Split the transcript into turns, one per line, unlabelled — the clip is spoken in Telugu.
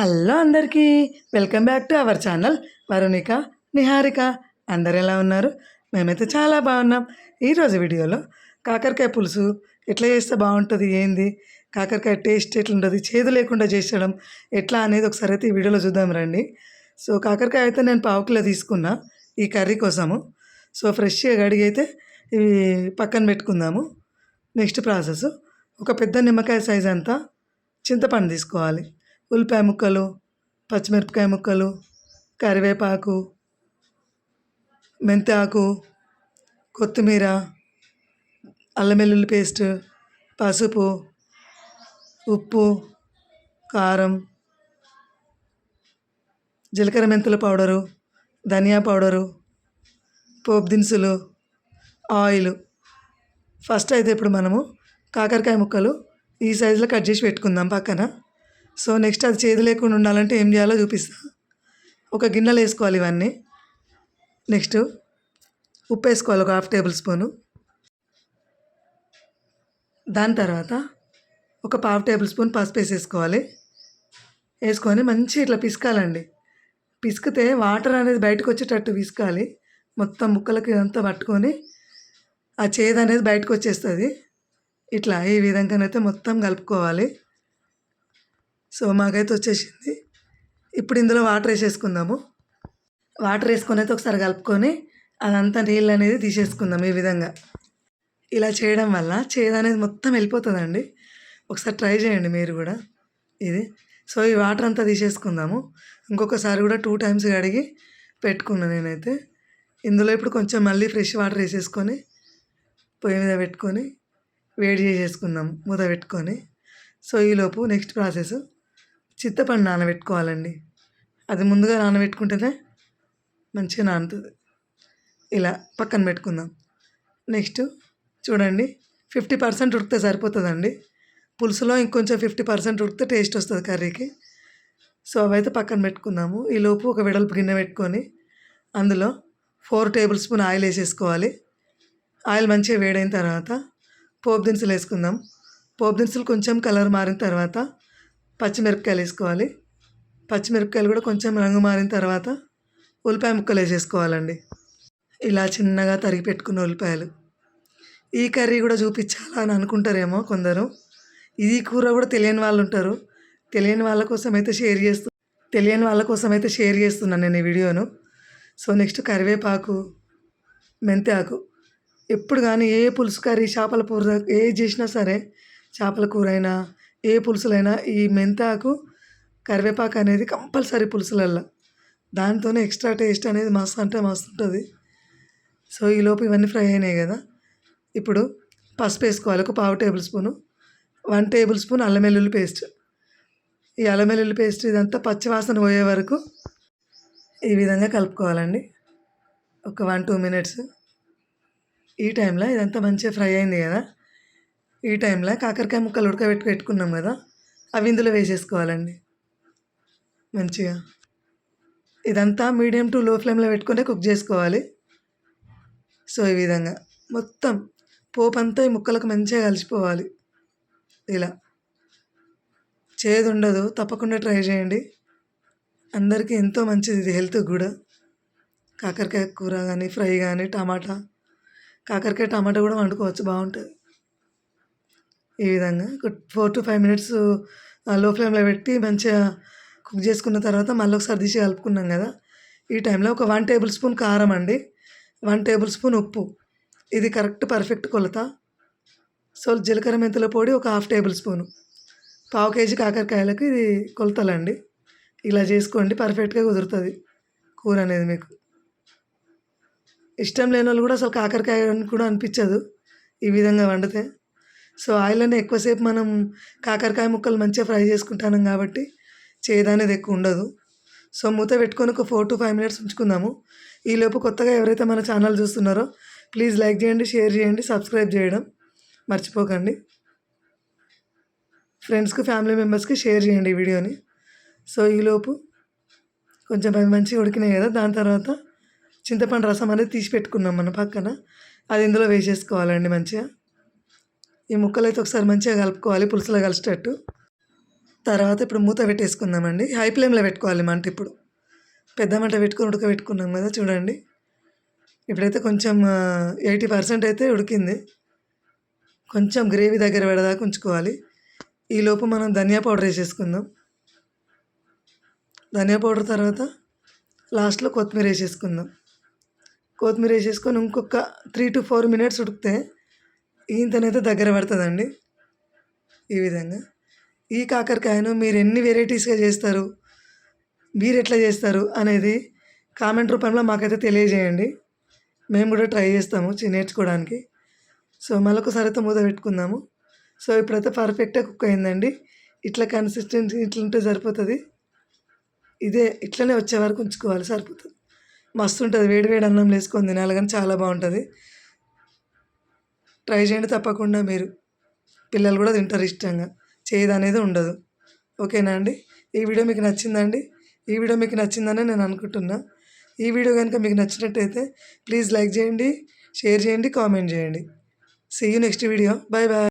హలో అందరికీ welcome back to our channel Varunika Niharika. అందరు ఎలా ఉన్నారు? మేమైతే చాలా బాగున్నాం. ఈరోజు వీడియోలో కాకరకాయ పులుసు ఎట్లా చేస్తే బాగుంటుంది ఏంది? కాకరకాయ టేస్ట్ ఎట్లుంటుంది చేదు లేకుండా చేసడం ఎట్లా అనేది ఒకసారి అయితే ఈ వీడియోలో చూద్దాం రండి. సో కాకరకాయ అయితే నేను పావు కిలో తీసుకున్నా ఈ కర్రీ కోసము. సో ఫ్రెష్గా కడిగి అయితే ఇవి పక్కన పెట్టుకుందాము. నెక్స్ట్ ప్రాసెస్ ఒక పెద్ద నిమ్మకాయ సైజ్ అంతా చింతపండు తీసుకోవాలి. ఉల్లిపాయ ముక్కలు పచ్చిమిరపకాయ ముక్కలు కరివేపాకు మెంతాకు కొత్తిమీర అల్లం వెల్లుల్లి పేస్ట్ పసుపు ఉప్పు కారం జీలకర్ర మెంతుల పౌడరు ధనియా పౌడరు పోపు దినుసులు ఆయిల్. ఫస్ట్ అయితే ఇప్పుడు మనము కాకరకాయ ముక్కలు ఈ సైజులో కట్ చేసి పెట్టుకుందాం పక్కన. సో నెక్స్ట్ అది చేదు లేకుండా ఉండాలంటే ఏం చేయాలో చూపిస్తా. ఒక గిన్నెలో వేసుకోవాలి ఇవన్నీ. నెక్స్ట్ ఉప్పు వేసుకోవాలి ఒక హాఫ్ టేబుల్ స్పూను. దాని తర్వాత ఒక పావు టేబుల్ స్పూన్ పసుపు వేసేసుకోవాలి. వేసుకొని మంచి ఇట్లా పిసకాలండి. పిసికితే వాటర్ అనేది బయటకు వచ్చేటట్టు పిసకాలి. మొత్తం ముక్కలకి అంతా పట్టుకొని ఆ చేదు అనేది బయటకు వచ్చేస్తుంది. ఇట్లా ఈ విధంగానైతే మొత్తం కలుపుకోవాలి. సో మాకైతే వచ్చేసింది. ఇప్పుడు ఇందులో వాటర్ వేసేసుకుందాము. వాటర్ వేసుకొని అయితే ఒకసారి కలుపుకొని అదంతా నీళ్ళు అనేది తీసేసుకుందాం ఈ విధంగా. ఇలా చేయడం వల్ల చేదు అనేది మొత్తం వెళ్ళిపోతుందండి. ఒకసారి ట్రై చేయండి మీరు కూడా. ఇది. సో ఈ వాటర్ అంతా తీసేసుకుందాము. ఇంకొకసారి కూడా టూ టైమ్స్ కడిగి పెట్టుకున్నాను నేనైతే. ఇందులో ఇప్పుడు కొంచెం మళ్ళీ ఫ్రెష్ వాటర్ వేసేసుకొని పొయ్యి మీద పెట్టుకొని వేడి చేసేసుకుందాం. మూత పెట్టుకొని. సో ఈలోపు నెక్స్ట్ ప్రాసెస్. చింతపండు నానబెట్టుకోవాలండి. అది ముందుగా నానబెట్టుకుంటేనే మంచిగా నానుతుంది. ఇలా పక్కన పెట్టుకుందాం. నెక్స్ట్ చూడండి ఫిఫ్టీ పర్సెంట్ ఉడికితే సరిపోతుందండి. పులుసులో ఇంకొంచెం ఫిఫ్టీ పర్సెంట్ ఉడికితే టేస్ట్ వస్తుంది కర్రీకి. సో అవైతే పక్కన పెట్టుకుందాము. ఈలోపు ఒక వెడల్పు గిన్నె పెట్టుకొని అందులో ఫోర్ టేబుల్ స్పూన్ ఆయిల్ వేసేసుకోవాలి. ఆయిల్ మంచిగా వేడైన తర్వాత పోపు దినుసులు వేసుకుందాం. పోపు దినుసులు కొంచెం కలర్ మారిన తర్వాత పచ్చిమిరపకాయలు వేసుకోవాలి. పచ్చిమిరపకాయలు కూడా కొంచెం రంగు మారిన తర్వాత ఉల్లిపాయ ముక్కలు వేసేసుకోవాలండి. ఇలా చిన్నగా తరిగి పెట్టుకున్న ఉల్లిపాయలు. ఈ కర్రీ కూడా చూపించాలా అని అనుకుంటారేమో కొందరు. ఇది కూర కూడా తెలియని వాళ్ళు ఉంటారు. తెలియని వాళ్ళ కోసం అయితే షేర్ చేస్తూ తెలియని వాళ్ళ కోసం అయితే షేర్ చేస్తున్నాను నేను ఈ వీడియోను. సో నెక్స్ట్ కరివేపాకు మెంతాకు. ఎప్పుడు కానీ ఏ పులుసు కర్రీ చేపల కూర ఏ చేసినా సరే చేపల కూర అయినా ఏ పులుసులైనా ఈ మెంతాకు కరివేపాకు అనేది కంపల్సరీ పులుసులల్లో. దాంతోనే ఎక్స్ట్రా టేస్ట్ అనేది మస్తు అంటే మస్తు ఉంటుంది. సో ఈలోపు ఇవన్నీ ఫ్రై అయినాయి కదా. ఇప్పుడు పసుపు వేసుకోవాలి ఒక పావు tablespoon. One tablespoon అల్లం వెల్లుల్లి పేస్ట్. ఈ అల్లం వెల్లుల్లి పేస్ట్ ఇదంతా పచ్చివాసన పోయే వరకు ఈ విధంగా కలుపుకోవాలండి. ఒక వన్ టూ మినిట్స్. ఈ టైంలో ఇదంతా మంచిగా ఫ్రై అయింది కదా. ఈ టైంలో కాకరకాయ ముక్కలు ఉడకబెట్టి పెట్టుకున్నాం కదా అవి ఇందులో వేసేసుకోవాలండి. మంచిగా. ఇదంతా మీడియం టు లో ఫ్లేమ్లో పెట్టుకునే కుక్ చేసుకోవాలి. సో ఈ విధంగా. మొత్తం పోపు అంతా ఈ ముక్కలకు మంచిగా కలిసిపోవాలి. ఇలా. చేదు ఉండదు తప్పకుండా ట్రై చేయండి. అందరికీ ఎంతో మంచిది ఇది హెల్త్కి కూడా. కాకరకాయ కూర కానీ ఫ్రై కానీ టమాటా. కాకరకాయ టమాటా కూడా వండుకోవచ్చు బాగుంటుంది. ఈ విధంగా ఫోర్ టు ఫైవ్ మినిట్స్లో ఫ్లేమ్లో పెట్టి మంచిగా కుక్ చేసుకున్న తర్వాత మళ్ళీ ఒకసారి తీసి కలుపుకున్నాం కదా. ఈ టైంలో ఒక వన్ టేబుల్ స్పూన్ కారం అండి. వన్ టేబుల్ స్పూన్ ఉప్పు. ఇది కరెక్ట్ పర్ఫెక్ట్ కొలత. సో జీలకర్ర మెంతుల పొడి ఒక హాఫ్ టేబుల్ స్పూను. పావు కేజీ కాకరకాయలకు ఇది కొలతలండి. ఇలా చేసుకోండి పర్ఫెక్ట్గా కుదురుతుంది కూర అనేది మీకు. ఇష్టం లేని వాళ్ళు కూడా అసలు కాకరకాయ కూడా అనిపించదు. ఈ విధంగా వండితే. సో ఆయిల్ అనే ఎక్కువసేపు మనం కాకరకాయ ముక్కలు మంచిగా ఫ్రై చేసుకుంటాం కాబట్టి చేదు అనేది ఎక్కువ ఉండదు. సో మూత పెట్టుకొని ఒక ఫోర్ టు ఫైవ్ మినిట్స్ ఉంచుకుందాము. ఈలోపు కొత్తగా ఎవరైతే మన ఛానల్ చూస్తున్నారో ప్లీజ్ లైక్ చేయండి షేర్ చేయండి సబ్స్క్రైబ్ చేయడం మర్చిపోకండి. ఫ్రెండ్స్కి ఫ్యామిలీ మెంబర్స్కి షేర్ చేయండి ఈ వీడియోని. సో ఈలోపు కొంచెం అవి మంచిగా ఉడికినాయి కదా దాని తర్వాత చింతపండు రసం అనేది తీసి పెట్టుకున్నాం మన పక్కన. అది ఇందులో వేసేసుకోవాలండి మంచిగా. ఈ ముక్కలు అయితే ఒకసారి మంచిగా కలుపుకోవాలి పులుసులో కలిసేటట్టు. తర్వాత ఇప్పుడు మూత పెట్టేసుకుందామండి. హై ఫ్లేమ్లో పెట్టుకోవాలి మంట ఇప్పుడు. పెద్ద మంట పెట్టుకుని ఉడకబెట్టుకున్నాం కదా చూడండి. ఇప్పుడైతే కొంచెం ఎయిటీ పర్సెంట్ అయితే ఉడికింది. కొంచెం గ్రేవీ దగ్గర పెడదాకా ఉంచుకోవాలి. ఈలోపు మనం ధనియా పౌడర్ వేసేసుకుందాం. ధనియా పౌడర్ తర్వాత లాస్ట్లో కొత్తిమీర వేసేసుకుందాం. కొత్తిమీర వేసేసుకొని ఇంకొక త్రీ టు ఫోర్ మినిట్స్ ఉడికితే ఈతనైతే దగ్గర పడుతుందండి. ఈ విధంగా. ఈ కాకరకాయను మీరు ఎన్ని వెరైటీస్గా చేస్తారు మీరు ఎట్లా చేస్తారు అనేది కామెంట్ రూపంలో మాకైతే తెలియజేయండి. మేము కూడా ట్రై చేస్తాము నేర్చుకోవడానికి. సో మళ్ళొకసారి అయితే మూత పెట్టుకుందాము. సో ఇప్పుడైతే పర్ఫెక్ట్గా కుక్ అయిందండి. ఇట్లా కన్సిస్టెన్సీ ఇట్లా ఉంటే సరిపోతుంది. ఇదే ఇట్లనే వచ్చే వరకు ఉంచుకోవాలి సరిపోతుంది. మస్తు ఉంటుంది వేడి వేడి అన్నం వేసుకొని తినాలి కానీ చాలా బాగుంటుంది. ట్రై చేయండి తప్పకుండా మీరు. పిల్లలు కూడా తింటారు ఇష్టంగా. చేయదనేది అనేది ఉండదు. ఓకేనా అండి? ఈ వీడియో మీకు నచ్చిందండి? ఈ వీడియో మీకు నచ్చిందని నేను అనుకుంటున్నా. ఈ వీడియో కనుక మీకు నచ్చినట్టయితే ప్లీజ్ లైక్ చేయండి షేర్ చేయండి కామెంట్ చేయండి. See you next video bye bye